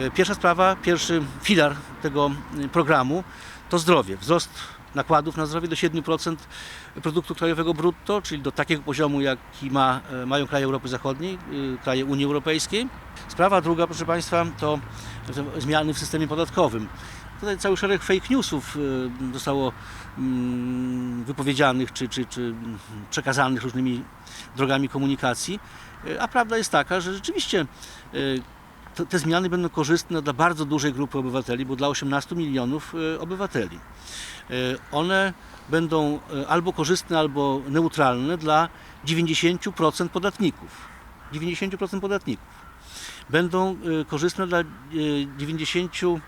E, Pierwsza sprawa, pierwszy filar tego y, programu to zdrowie. Wzrost nakładów na zdrowie do 7% produktu krajowego brutto, czyli do takiego poziomu, jaki ma, e, mają kraje Europy Zachodniej, kraje Unii Europejskiej. Sprawa druga, proszę Państwa, to zmiany w systemie podatkowym. Tutaj cały szereg fake newsów zostało mm, wypowiedzianych czy, czy, czy przekazanych różnymi drogami komunikacji, a prawda jest taka, że rzeczywiście to, te zmiany będą korzystne dla bardzo dużej grupy obywateli, bo dla 18 milionów y, obywateli. Y, One będą y, albo korzystne, albo neutralne dla 90% podatników. 90% podatników. Będą korzystne dla y, 91%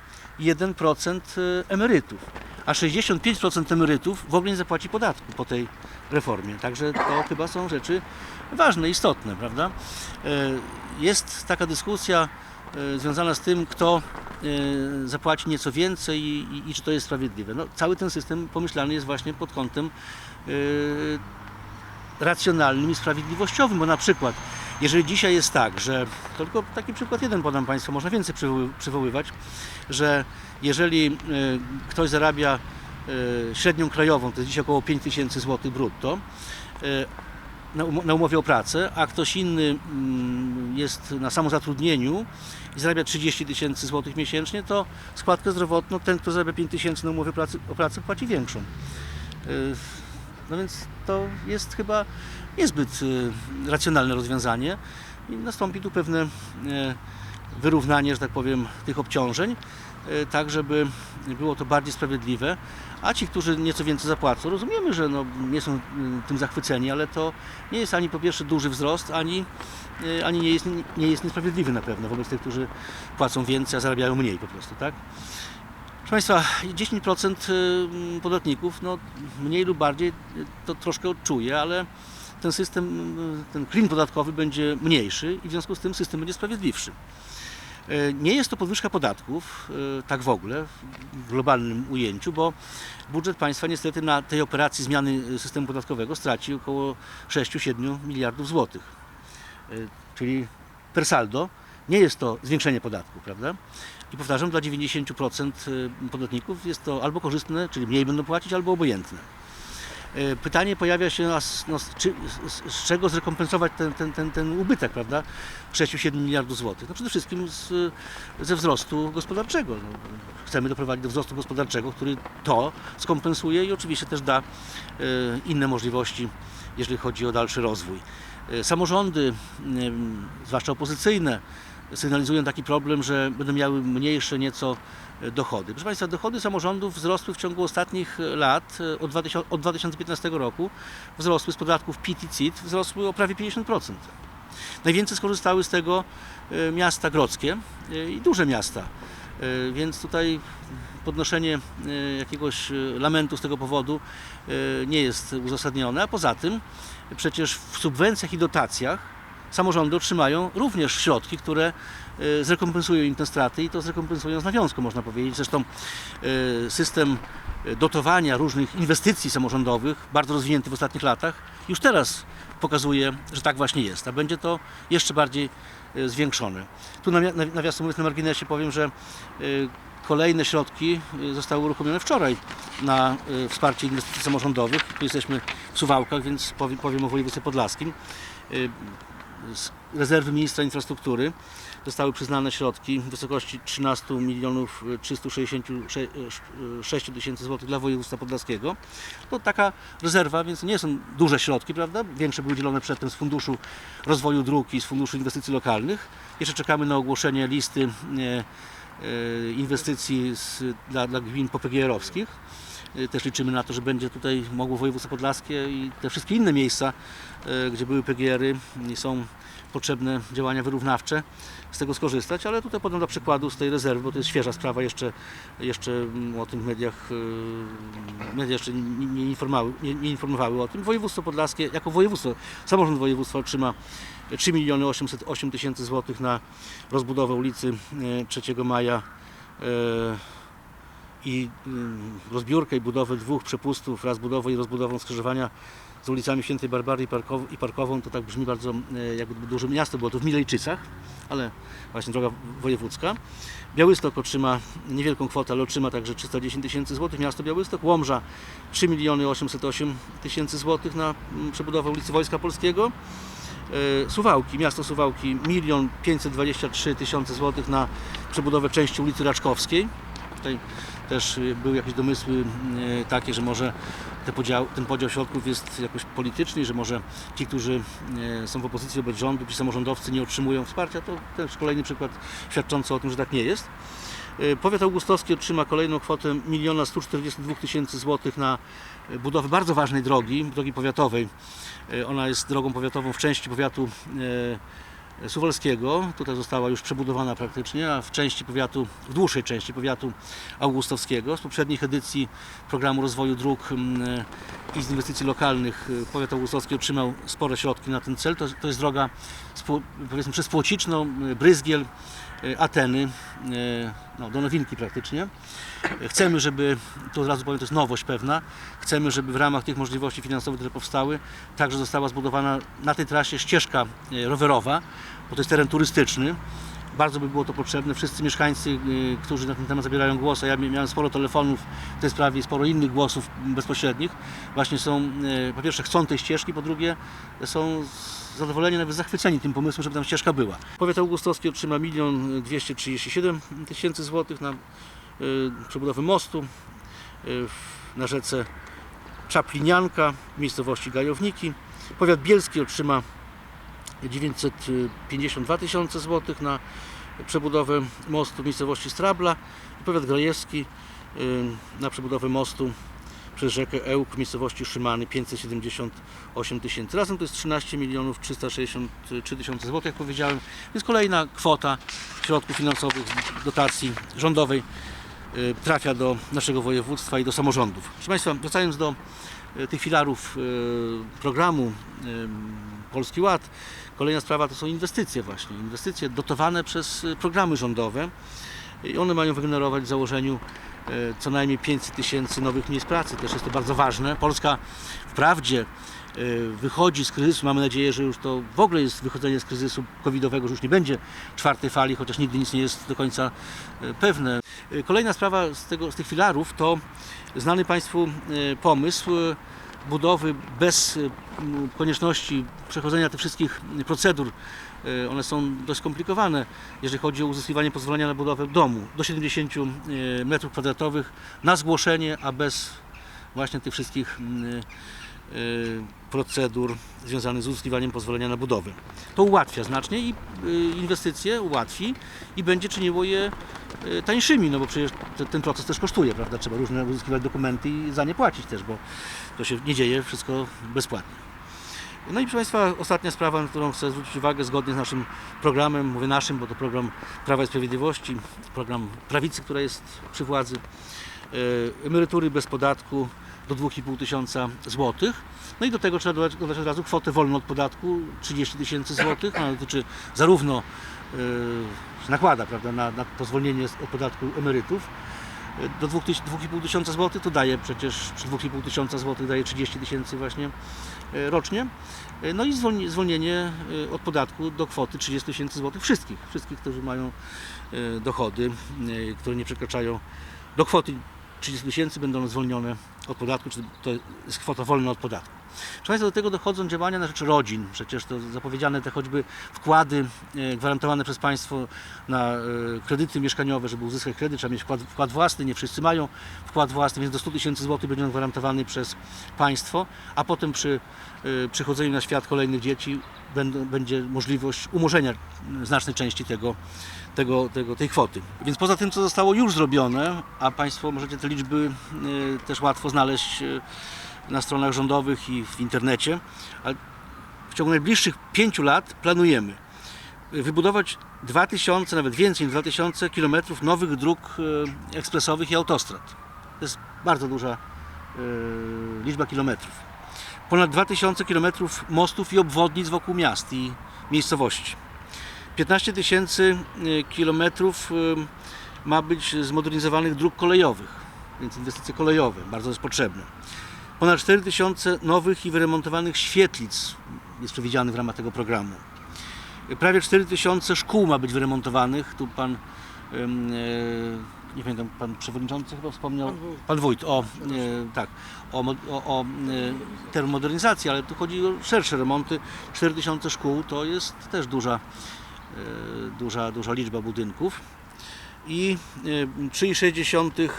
y, emerytów, a 65% emerytów w ogóle nie zapłaci podatku po tej reformie. Także to chyba są rzeczy ważne, istotne, prawda? Jest taka dyskusja związana z tym, kto y, zapłaci nieco więcej i, i, i czy to jest sprawiedliwe. No, cały ten system pomyślany jest właśnie pod kątem y, racjonalnym i sprawiedliwościowym, bo na przykład jeżeli dzisiaj jest tak, że tylko taki przykład jeden podam Państwu, można więcej przywoły- przywoływać, że jeżeli ktoś zarabia średnią krajową, to jest dzisiaj około 5 tysięcy złotych brutto, na, umo- na umowie o pracę, a ktoś inny mm, jest na samozatrudnieniu i zarabia 30 tysięcy złotych miesięcznie, to składkę zdrowotną ten, kto zarabia 5 tysięcy na umowie pracy, o pracę, płaci większą. Y, No więc to jest chyba niezbyt y, racjonalne rozwiązanie i nastąpi tu pewne e, wyrównanie, że tak powiem, tych obciążeń, tak żeby było to bardziej sprawiedliwe, a ci, którzy nieco więcej zapłacą, rozumiemy, że no, nie są y, tym zachwyceni, ale to nie jest ani po pierwsze duży wzrost, ani, y, ani nie, jest, nie jest niesprawiedliwy na pewno wobec tych, którzy płacą więcej, a zarabiają mniej po prostu, tak? Proszę Państwa, 10% y, podatników, no mniej lub bardziej y, to troszkę odczuje, ale ten system, y, ten klin podatkowy będzie mniejszy i w związku z tym system będzie sprawiedliwszy. Y, Nie jest to podwyżka podatków, y, tak w ogóle, w globalnym ujęciu, bo budżet państwa niestety na tej operacji zmiany systemu podatkowego straci około 6-7 miliardów złotych. Czyli per saldo nie jest to zwiększenie podatku, prawda? I powtarzam, dla 90% podatników jest to albo korzystne, czyli mniej będą płacić, albo obojętne. E, Pytanie pojawia się, no, czy, z, czego zrekompensować ten, ten, ten, ten ubytek, prawda? 6-7 miliardów złotych. No przede wszystkim z, ze wzrostu gospodarczego. No, chcemy doprowadzić do wzrostu gospodarczego, który to skompensuje i oczywiście też da e, inne możliwości, jeżeli chodzi o dalszy rozwój. E, Samorządy, zwłaszcza opozycyjne, sygnalizują taki problem, że będą miały mniejsze nieco e, dochody. Proszę Państwa, dochody samorządów wzrosły w ciągu ostatnich e, lat, e, od, 2000, od 2015 roku, wzrosły z podatków PIT i CIT, wzrosły o prawie 50%. Najwięcej skorzystały z tego miasta grodzkie i duże miasta. Więc tutaj podnoszenie jakiegoś lamentu z tego powodu nie jest uzasadnione, a poza tym przecież w subwencjach i dotacjach samorządy otrzymają również środki, które e, zrekompensują im te straty i to zrekompensują z nawiązką, można powiedzieć. Zresztą e, system e, dotowania różnych inwestycji samorządowych, bardzo rozwinięty w ostatnich latach, już teraz pokazuje, że tak właśnie jest, a będzie to jeszcze bardziej zwiększone. Tu nawia- nawi- nawiasem mówiąc na marginesie powiem, że kolejne środki zostały uruchomione wczoraj na wsparcie inwestycji samorządowych. Tu jesteśmy w Suwałkach, więc powiem, powiem o województwie podlaskim. E, Z rezerwy ministra infrastruktury zostały przyznane środki w wysokości 13 milionów 366 tysięcy złotych dla województwa podlaskiego. To taka rezerwa, więc nie są duże środki, prawda? Większe były dzielone przedtem z Funduszu Rozwoju Dróg i z Funduszu Inwestycji Lokalnych. Jeszcze czekamy na ogłoszenie listy e, e, inwestycji dla, dla gmin PPGR-owskich. E, Też liczymy na to, że będzie tutaj mogło województwo podlaskie i te wszystkie inne miejsca, e, gdzie były PGR-y i są potrzebne działania wyrównawcze, z tego skorzystać, ale tutaj podam dla przykładu z tej rezerwy, bo to jest świeża sprawa, jeszcze, jeszcze mm, o tym w mediach, media jeszcze nie, informowały, nie, nie informowały o tym. Województwo podlaskie, jako województwo, samorząd województwa otrzyma 3 miliony 808 tysięcy złotych na rozbudowę ulicy e, 3 Maja i ym, rozbiórkę i budowę dwóch przepustów, raz budową i rozbudową skrzyżowania z ulicami Świętej Barbary i, Parkow- i Parkową, to tak brzmi bardzo e, jakby duże miasto, było to w Milejczycach, ale właśnie droga wojewódzka. Białystok otrzyma niewielką kwotę, ale otrzyma także 310 tysięcy złotych. Miasto Białystok, Łomża 3 miliony 808 tysięcy złotych na mm, przebudowę ulicy Wojska Polskiego. E, Suwałki, miasto Suwałki 1 523 tysiące złotych na przebudowę części ulicy Raczkowskiej. Tutaj też były jakieś domysły y, takie, że może podział, ten podział środków jest jakoś polityczny, że może ci, którzy y, są w opozycji wobec rządu, ci samorządowcy nie otrzymują wsparcia, to też kolejny przykład świadczący o tym, że tak nie jest. Y, Powiat augustowski otrzyma kolejną kwotę 1 142 tysięcy złotych na budowę bardzo ważnej drogi, drogi powiatowej. Ona jest drogą powiatową w części powiatu Suwalskiego. Tutaj została już przebudowana praktycznie, a w części powiatu, w dłuższej części powiatu augustowskiego. Z poprzednich edycji programu rozwoju dróg mm, i z inwestycji lokalnych y, powiat augustowski otrzymał spore środki na ten cel. To, to jest droga powiedzmy przez Płociczną, y, Bryzgiel, Ateny, y, no, do Nowinki praktycznie. Chcemy, żeby, tu od razu powiem, to jest nowość pewna, chcemy, żeby w ramach tych możliwości finansowych, które powstały, także została zbudowana na tej trasie ścieżka e, rowerowa, bo to jest teren turystyczny. Bardzo by było to potrzebne. Wszyscy mieszkańcy, którzy na ten temat zabierają głos, a ja miałem sporo telefonów w tej sprawie i sporo innych głosów bezpośrednich, właśnie są, po pierwsze chcą tej ścieżki, po drugie są zadowoleni, nawet zachwyceni tym pomysłem, żeby tam ścieżka była. Powiat augustowski otrzyma 1 237 tysięcy złotych na y, przebudowę mostu y, na rzece Czaplinianka w miejscowości Gajowniki. Powiat bielski otrzyma 952 tysiące złotych na przebudowę mostu w miejscowości Strabla. I powiat grajewski y, na przebudowę mostu przez rzekę Ełk w miejscowości Szymany 578 tysięcy. Razem to jest 13 milionów 363 tysiące złotych, jak powiedziałem. Jest kolejna kwota środków finansowych dotacji rządowej y, trafia do naszego województwa i do samorządów. Proszę Państwa, wracając do y, tych filarów y, programu Polski Ład, kolejna sprawa to są inwestycje właśnie. Inwestycje dotowane przez programy rządowe i one mają wygenerować w założeniu co najmniej 500 tysięcy nowych miejsc pracy. Też jest to bardzo ważne. Polska wprawdzie e, wychodzi z kryzysu. Mamy nadzieję, że już to w ogóle jest wychodzenie z kryzysu covidowego, że już nie będzie czwartej fali, chociaż nigdy nic nie jest do końca e, pewne. E, Kolejna sprawa z, tego, z tych filarów to znany Państwu e, pomysł e, budowy bez e, konieczności przechodzenia tych wszystkich procedur. E, One są dość skomplikowane, jeżeli chodzi o uzyskiwanie pozwolenia na budowę domu do 70 e, m2 na zgłoszenie, a bez właśnie tych wszystkich m, e, procedur związanych z uzyskiwaniem pozwolenia na budowę. To ułatwia znacznie i inwestycje ułatwi i będzie czyniło je tańszymi, no bo przecież te- ten proces też kosztuje, prawda? Trzeba różne uzyskiwać dokumenty i za nie płacić też, bo to się nie dzieje wszystko bezpłatnie. No i proszę Państwa, ostatnia sprawa, na którą chcę zwrócić uwagę, zgodnie z naszym programem, mówię naszym, bo to program Prawa i Sprawiedliwości, program prawicy, która jest przy władzy, e, emerytury bez podatku do 2,5 tysiąca złotych. No i do tego trzeba dodać, dodać od razu kwotę wolną od podatku 30 tysięcy złotych. Ona dotyczy zarówno e, nakłada prawda, na, na z- od podatku emerytów, do 2,5 tysiąca złotych, to daje przecież przy 2,5 tysiąca złotych daje 30 tysięcy właśnie e, rocznie. E, No i zwolni- zwolnienie e, od podatku do kwoty 30 tysięcy złotych wszystkich, wszystkich, którzy mają dochody, które nie przekraczają do kwoty 30 tysięcy będą zwolnione od podatku, czy to jest kwota wolna od podatku. Proszę Państwa, do tego dochodzą działania na rzecz rodzin. Przecież to zapowiedziane te choćby wkłady e, gwarantowane przez państwo na e, kredyty mieszkaniowe, żeby uzyskać kredyt, trzeba mieć wkład, wkład własny, nie wszyscy mają wkład własny, więc do 100 tysięcy złotych będzie on gwarantowany przez państwo, a potem przy e, przychodzeniu na świat kolejnych dzieci będzie możliwość umorzenia znacznej części tego, tego, tego, tej kwoty. Więc poza tym, co zostało już zrobione, a Państwo możecie te liczby też łatwo znaleźć na stronach rządowych i w internecie, ale w ciągu najbliższych pięciu lat planujemy wybudować 2000, nawet więcej niż 2000 km nowych dróg e, ekspresowych i autostrad. To jest bardzo duża e, liczba kilometrów. Ponad 2000 km mostów i obwodnic wokół miast i miejscowości. 15 tysięcy e, kilometrów ma być zmodernizowanych dróg kolejowych. więc inwestycje kolejowe, bardzo jest potrzebne. Ponad 4 tysiące nowych i wyremontowanych świetlic jest przewidzianych w ramach tego programu. Prawie 4 tysiące szkół ma być wyremontowanych. Tu pan, e, nie pamiętam, pan przewodniczący chyba wspomniał. Pan wójt. Pan wójt, o, e, tak, o, o, o e, ale tu chodzi o szersze remonty. 4 tysiące szkół to jest też duża, duża, duża liczba budynków. I e, 3,6 e,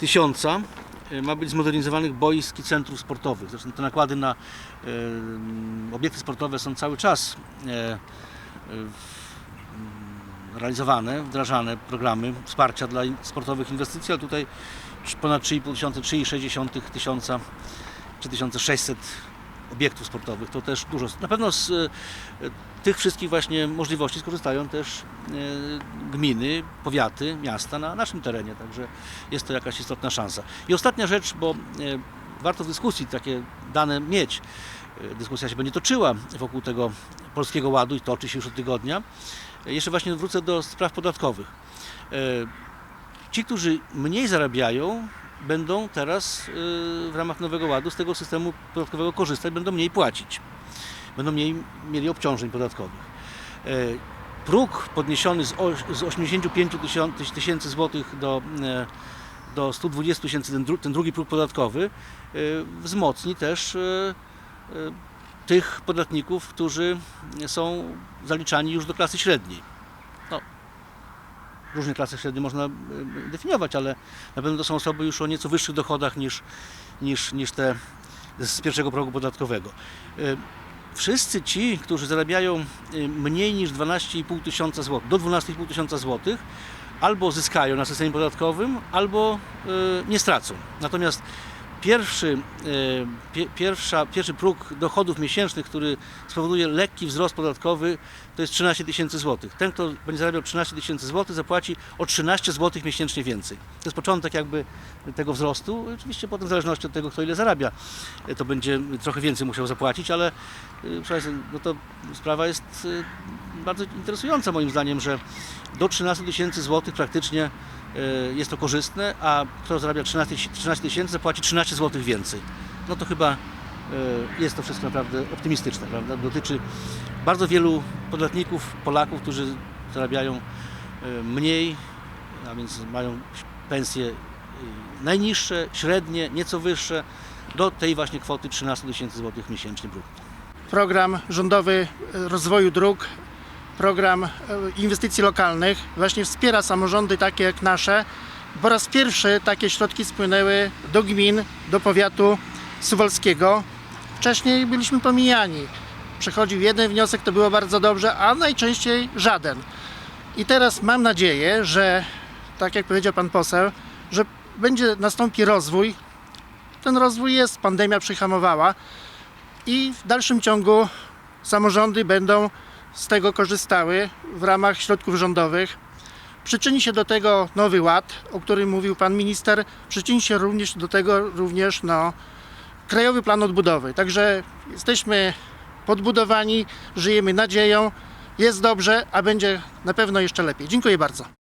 tysiąca ma być zmodernizowanych boisk i centrów sportowych. Zresztą te nakłady na e, obiekty sportowe są cały czas e, e, realizowane, wdrażane programy wsparcia dla sportowych inwestycji, ale tutaj ponad 3,5 tysiąca, 3,6 tysiąca, 3600 obiektów sportowych, to też dużo. Na pewno z e, tych wszystkich właśnie możliwości skorzystają też e, gminy, powiaty, miasta na naszym terenie, także jest to jakaś istotna szansa. I ostatnia rzecz, bo e, warto w dyskusji takie dane mieć. Dyskusja się będzie toczyła wokół tego Polskiego Ładu i toczy się już od tygodnia. Jeszcze właśnie wrócę do spraw podatkowych. Ci, którzy mniej zarabiają, będą teraz e, w ramach Nowego Ładu z tego systemu podatkowego korzystać, będą mniej płacić. Będą mniej mieli obciążeń podatkowych. E, Próg podniesiony z oś- z 85 tysiąc- tysięcy złotych do, e, do 120 tysięcy, ten, dru- ten drugi próg podatkowy, e, wzmocni też tych podatników, którzy są zaliczani już do klasy średniej. Różne klasy średnie można e, definiować, ale na pewno to są osoby już o nieco wyższych dochodach niż, niż, niż te z pierwszego progu podatkowego. E, Wszyscy ci, którzy zarabiają e, mniej niż 12,5 tysiąca złotych, do 12,5 tysiąca złotych, albo zyskają na systemie podatkowym, albo nie stracą. Natomiast pierwszy, e, pie, pierwsza, pierwszy próg dochodów miesięcznych, który spowoduje lekki wzrost podatkowy, to jest 13 tysięcy złotych. Ten, kto będzie zarabiał 13 tysięcy złotych, zapłaci o 13 złotych miesięcznie więcej. To jest początek jakby tego wzrostu. Oczywiście potem w zależności od tego, kto ile zarabia, e, to będzie trochę więcej musiał zapłacić, ale e, no to sprawa jest bardzo interesująca moim zdaniem, że do 13 tysięcy złotych praktycznie e, jest to korzystne, a kto zarabia 13 13 tysięcy zapłaci 13 złotych więcej. No to chyba e, jest to wszystko naprawdę optymistyczne, prawda? Dotyczy bardzo wielu podatników, Polaków, którzy zarabiają e, mniej, a więc mają pensje najniższe, średnie, nieco wyższe, do tej właśnie kwoty 13 tysięcy złotych miesięcznie brutto. program rządowy rozwoju dróg, program e, inwestycji lokalnych właśnie wspiera samorządy takie jak nasze. Po raz pierwszy takie środki spłynęły do gmin, do powiatu suwalskiego. Wcześniej byliśmy pomijani. Przychodził jeden wniosek, to było bardzo dobrze, a najczęściej żaden. I teraz mam nadzieję, że tak jak powiedział pan poseł, że będzie nastąpi rozwój. Ten rozwój jest, pandemia przyhamowała i w dalszym ciągu samorządy będą z tego korzystały w ramach środków rządowych. Przyczyni się do tego Nowy Ład, o którym mówił pan minister, przyczyni się również do tego również no, Krajowy Plan Odbudowy. Także jesteśmy podbudowani, żyjemy nadzieją, jest dobrze, a będzie na pewno jeszcze lepiej. Dziękuję bardzo.